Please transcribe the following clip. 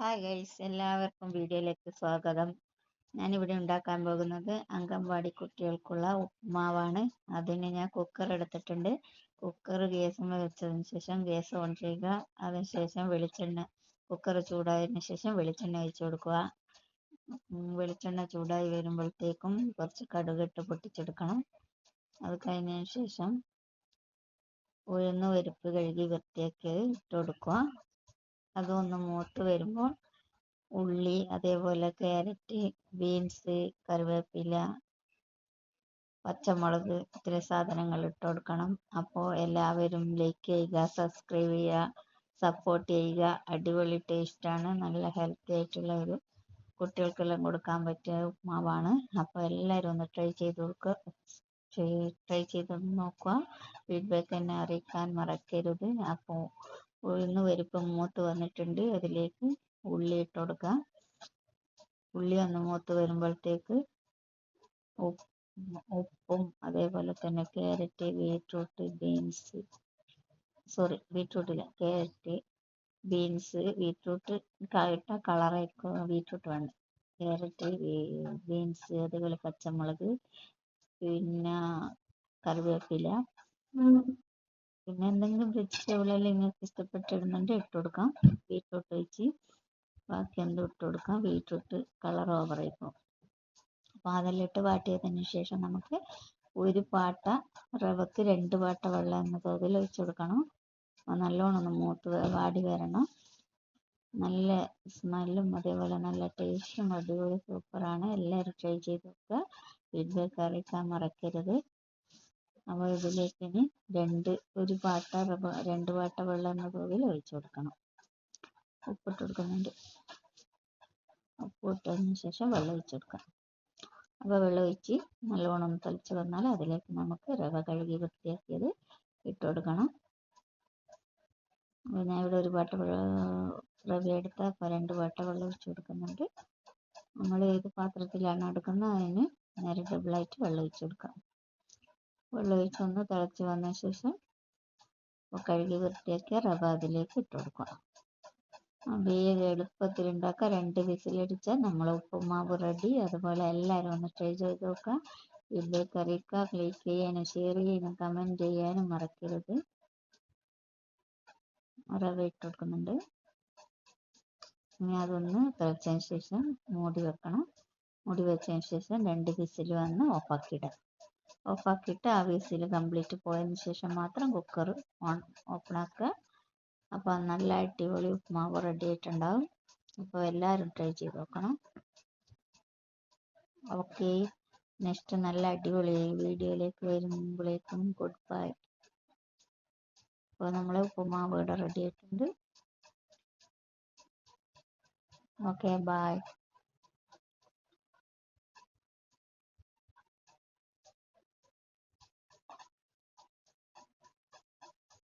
Hi guys എല്ലാവർക്കും വീഡിയോയിലേക്ക് സ്വാഗതം. ഞാനിവിടെ ഉണ്ടാക്കാൻ പോകുന്നത് അംഗൻവാടി കുട്ടികൾക്കുള്ള ഉപ്മാവാണ്. അതിന് ഞാൻ കുക്കർ എടുത്തിട്ടുണ്ട്. കുക്കർ ഗ്യാസിന് വെച്ചതിന് ശേഷം ഗ്യാസ് ഓൺ ചെയ്യുക. അതിനുശേഷം വെളിച്ചെണ്ണ കുക്കർ ചൂടായതിനു ശേഷം വെളിച്ചെണ്ണ ഒഴിച്ചു കൊടുക്കുക. വെളിച്ചെണ്ണ ചൂടായി വരുമ്പോഴത്തേക്കും കുറച്ച് കടുകിട്ട് പൊട്ടിച്ചെടുക്കണം. അത് കഴിഞ്ഞതിന് ശേഷം ഉഴുന്ന് പരിപ്പ് കഴുകി വൃത്തിയാക്കി ഇട്ട് കൊടുക്കുക. അതൊന്ന് മൂത്ത് വരുമ്പോൾ ഉള്ളി അതേപോലെ ക്യാരറ്റ് ബീൻസ് കറിവേപ്പില പച്ചമുളക് ഇത്രയും സാധനങ്ങൾ ഇട്ട് കൊടുക്കണം. അപ്പോൾ എല്ലാവരും ലൈക്ക് ചെയ്യുക സബ്സ്ക്രൈബ് ചെയ്യുക സപ്പോർട്ട് ചെയ്യുക. അടിപൊളി ടേസ്റ്റാണ് നല്ല ഹെൽത്തി ആയിട്ടുള്ള ഒരു കുട്ടികൾക്കെല്ലാം കൊടുക്കാൻ പറ്റിയ ഉപ്മാവാണ്. അപ്പോൾ എല്ലാവരും ഒന്ന് ട്രൈ ചെയ്ത് നോക്കുക ട്രൈ ചെയ്ത് നോക്കുക. ഫീഡ്ബാക്ക് എന്നെ അറിയിക്കാൻ മറക്കരുത്. അപ്പോൾ ഉഴുന്ന് പരിപ്പ് മൂത്ത് വന്നിട്ടുണ്ട്. അതിലേക്ക് ഉള്ളി ഇട്ട് കൊടുക്കാം. ഉള്ളി ഒന്ന് മൂത്ത് വരുമ്പോഴത്തേക്ക് ഉപ്പും അതേപോലെ തന്നെ ക്യാരറ്റ് ബീറ്റ്റൂട്ട് ബീൻസ് സോറി ബീറ്റ്റൂട്ടില്ല ക്യാരറ്റ് ബീൻസ് ബീറ്റ്റൂട്ട് ഇട്ട കളറായിരിക്കും ബീറ്റ്റൂട്ട് വേണ്ട. ക്യാരറ്റ് ബീൻസ് അതേപോലെ പച്ചമുളക് പിന്നെ കറിവേപ്പില പിന്നെ എന്തെങ്കിലും വെജിറ്റബിൾ എല്ലാം നിങ്ങൾക്ക് ഇഷ്ടപ്പെട്ടിടുന്നുണ്ട് ഇട്ട് കൊടുക്കാം. ബീട്രൂട്ട് ഒഴിച്ച്. ബാക്കി എന്തും ഇട്ട് കൊടുക്കാം. ബീട്രൂട്ട് കളർ ഓവറായിപ്പോൾ അപ്പോൾ അതെല്ലാം ഇട്ട് വാട്ടിയതിന് ശേഷം നമുക്ക് ഒരു പാട്ട റവക്ക് രണ്ട് പാട്ട വെള്ളം എന്ന തോതിൽ ഒഴിച്ചു കൊടുക്കണം. നല്ലോണം ഒന്ന് മൂത്ത് വാടി വരണം. നല്ല സ്മെല്ലും അതേപോലെ നല്ല ടേസ്റ്റും അടിപൊളി സൂപ്പറാണ് എല്ലാവരും ട്രൈ ചെയ്ത് നോക്കുക. ഫീഡ്ബാക്ക് അറിയിക്കാൻ മറക്കരുത്. അപ്പോൾ ഇതിലേക്ക് ഇനി രണ്ട് ഒരു പാട്ട രണ്ട് പാട്ട വെള്ളം എന്ന തോതിൽ ഒഴിച്ചു കൊടുക്കണം. ഉപ്പിട്ട് കൊടുക്കുന്നുണ്ട്. ഉപ്പ് ഇട്ടതിന് ശേഷം വെള്ളം ഒഴിച്ചു കൊടുക്കാം അപ്പോൾ വെള്ളം ഒഴിച്ച് നല്ലോണം തിളച്ച് വന്നാൽ അതിലേക്ക് നമുക്ക് റവ കഴുകി വൃത്തിയാക്കിയത് ഇട്ട് കൊടുക്കണം. ഞാൻ ഇവിടെ ഒരു പാട്ട റവ എടുത്ത അപ്പോൾ രണ്ട് പാട്ട വെള്ളം ഒഴിച്ച് കൊടുക്കുന്നുണ്ട്. നമ്മൾ ഏത് പാത്രത്തിലാണ് എടുക്കുന്നത് അതിന് നേരെ ഡബിളായിട്ട് വെള്ളം ഒഴിച്ച് കൊടുക്കാം. വെള്ളമൊഴിച്ചൊന്ന് തിളച്ച് വന്ന ശേഷം കഴുകി വൃത്തിയാക്കിയ റവ അതിലേക്ക് ഇട്ട് കൊടുക്കണം വേഗം എളുപ്പത്തിൽ ഉണ്ടാക്കുക രണ്ട് വിസിലടിച്ചാൽ നമ്മൾ ഉപ്പുമാവ് റെഡി അതുപോലെ എല്ലാവരും ഒന്ന് ട്രൈ ചെയ്ത് നോക്കുക. വീഡിയോ അറിയിക്കുക ക്ലിക്ക് ചെയ്യാനും ഷെയർ ചെയ്യാനും കമന്റ് ചെയ്യാനും മറക്കരുത്. റവ ഇട്ട് കൊടുക്കുന്നുണ്ട്. ഇനി അതൊന്ന് തിളച്ചതിന് ശേഷം മൂടി വെക്കണം. മൂടി വെച്ചതിന് ശേഷം രണ്ട് വിസിൽ വന്ന് ഓഫാക്കിയിടാം ഓഫാക്കിയിട്ട് ആ വിസിൽ കംപ്ലീറ്റ് പോയതിന് ശേഷം മാത്രം കുക്കർ ഓൺ ഓപ്പൺ ആക്കുക. അപ്പോൾ നല്ല അടിപൊളി ഉപ്മാവ് റെഡി ആയിട്ടുണ്ടാവും. അപ്പോൾ എല്ലാവരും ട്രൈ ചെയ്ത് നോക്കണം. ഓക്കെ നെക്സ്റ്റ് നല്ല അടിപൊളി വീഡിയോയിലേക്ക് വരുമ്പോഴേക്കും ഗുഡ് ബൈ അപ്പോൾ നമ്മൾ ഉപ്പുമാവ് ഇവിടെ റെഡി ആയിട്ടുണ്ട്. Okay bye